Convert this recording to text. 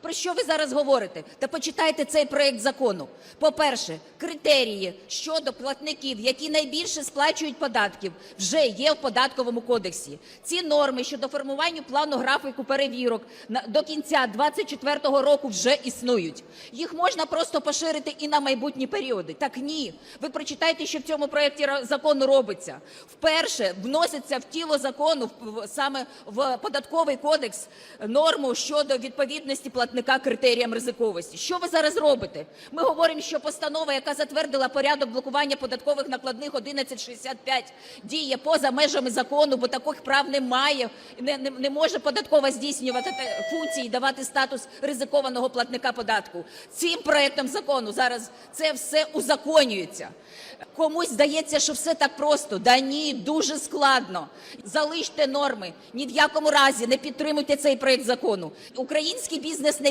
Про що ви зараз говорите? Та почитайте цей проект закону. По-перше, критерії щодо платників, які найбільше сплачують податків, вже є в податковому кодексі. Ці норми щодо формування плану графіку перевірок до кінця 2024 року вже існують. Їх можна просто поширити і на майбутні періоди. Так ні. Ви прочитайте, що в цьому проекті ра- закону робиться. Вперше вноситься в тіло закону саме в податковий кодекс норму щодо відповідності платника критеріям ризиковості. Що ви зараз робите? Ми говоримо, що постанова, яка затвердила порядок блокування податкових накладних 1165, діє поза межами закону, бо таких прав немає. Не, не, не може податкова здійснювати функції, і давати статус ризикованого платника податку. Цим проектом закону зараз це все узаконюється. Комусь здається, що все так просто. Да ні, дуже складно. Залиште норми. Ні в якому разі не підтримуйте цей проект закону. Український бізнес